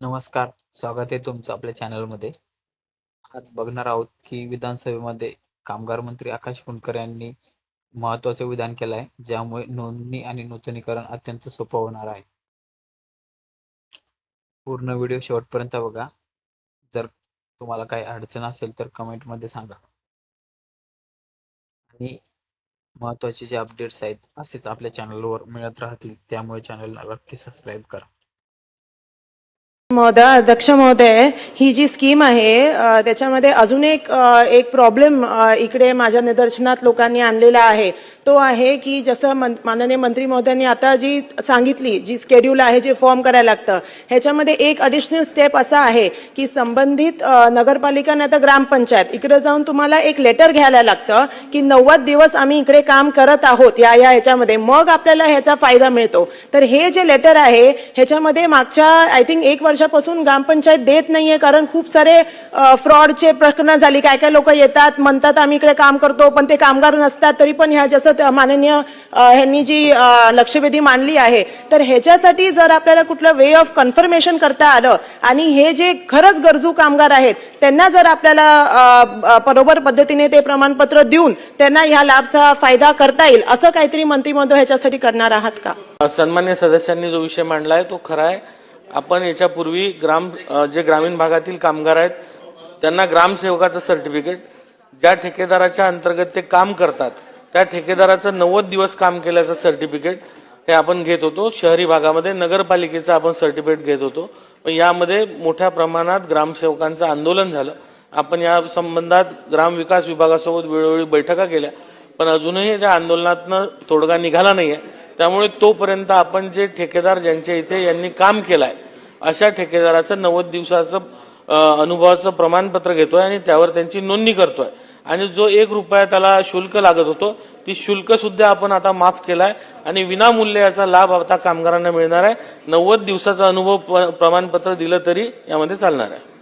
नमस्कार स्वागत आहे तुमचं आपल्या चॅनलमध्ये. आज बघणार आहोत की विधानसभेमध्ये कामगार मंत्री आकाश फुंडकर यांनी महत्त्वाचं विधान केलं आहे ज्यामुळे नोंदणी आणि नूतनीकरण अत्यंत सोपं होणार आहे. पूर्ण व्हिडिओ शेवटपर्यंत बघा. जर तुम्हाला काही अडचण असेल तर कमेंटमध्ये सांगा. आणि महत्त्वाचे जे अपडेट्स आहेत असेच आपल्या चॅनलवर मिळत राहतील त्यामुळे चॅनलला नक्की सबस्क्राईब करा. महोदय अध्यक्ष महोदय ही जी स्कीम आहे त्याच्यामध्ये अजून एक एक प्रॉब्लेम इकडे माझ्या निदर्शनात लोकांनी आणलेला आहे. तो आहे की जसं मन- माननीय मंत्री महोदयांनी आता जी सांगितली जी स्केड्यूल आहे जे फॉर्म करायला लागतं ह्याच्यामध्ये एक अडिशनल स्टेप असा आहे की संबंधित नगरपालिका नाही तर ग्रामपंचायत इकडे जाऊन तुम्हाला एक लेटर घ्यायला लागतं की नव्वद दिवस आम्ही इकडे काम करत आहोत या या ह्याच्यामध्ये. मग आपल्याला ह्याचा फायदा मिळतो. तर हे जे लेटर आहे ह्याच्यामध्ये मागच्या आय थिंक एक वर्षापासून ग्रामपंचायत देत नाहीये कारण खूप सारे फ्रॉडचे प्रकरणं झाली. काय काय लोक येतात म्हणतात आम्ही इकडे काम करतो पण ते कामगार नसतात तरी पण ह्या जसं माननीय ह्यांनी जी लक्षवेधी मांडली आहे तर ह्याच्यासाठी जर आपल्याला कुठलं वे ऑफ कन्फर्मेशन करता आलं आणि हे जे खरंच गरजू कामगार आहेत त्यांना जर आपल्याला बरोबर पद्धतीने ते प्रमाणपत्र देऊन त्यांना ह्या लाभचा फायदा करता येईल असं काहीतरी मंत्रिमंडळ ह्याच्यासाठी करणार आहात का? सन्मान्य सदस्यांनी जो विषय मांडला आहे तो खरा आहे. आपण याच्यापूर्वी ग्राम जे ग्रामीण भागातील कामगार आहेत त्यांना ग्रामसेवकाचं सर्टिफिकेट ज्या ठेकेदाराच्या अंतर्गत ते काम करतात त्या ठेकेदाराचं नव्वद दिवस काम केल्याचं सर्टिफिकेट हे आपण घेत होतो. शहरी भागामध्ये नगरपालिकेचं आपण सर्टिफिकेट घेत होतो. पण यामध्ये मोठ्या प्रमाणात ग्रामसेवकांचं आंदोलन झालं. आपण या संबंधात ग्रामविकास विभागासोबत वेळोवेळी बैठका केल्या. पण अजूनही त्या आंदोलनातनं तोडगा निघाला नाहीये. त्यामुळे तोपर्यंत आपण जे ठेकेदार ज्यांच्या इथे यांनी काम केलंय अशा ठेकेदाराचं नव्वद दिवसाचं अनुभवाचं प्रमाणपत्र घेतोय आणि त्यावर त्यांची नोंदणी करतोय. आणि जो एक रुपया त्याला शुल्क लागत होतो ती शुल्क सुद्धा आपण आता माफ केलाय आणि विनामूल्य याचा लाभ आता कामगारांना मिळणार आहे. नव्वद दिवसाचा अनुभव प्रमाणपत्र दिलं तरी यामध्ये चालणार आहे.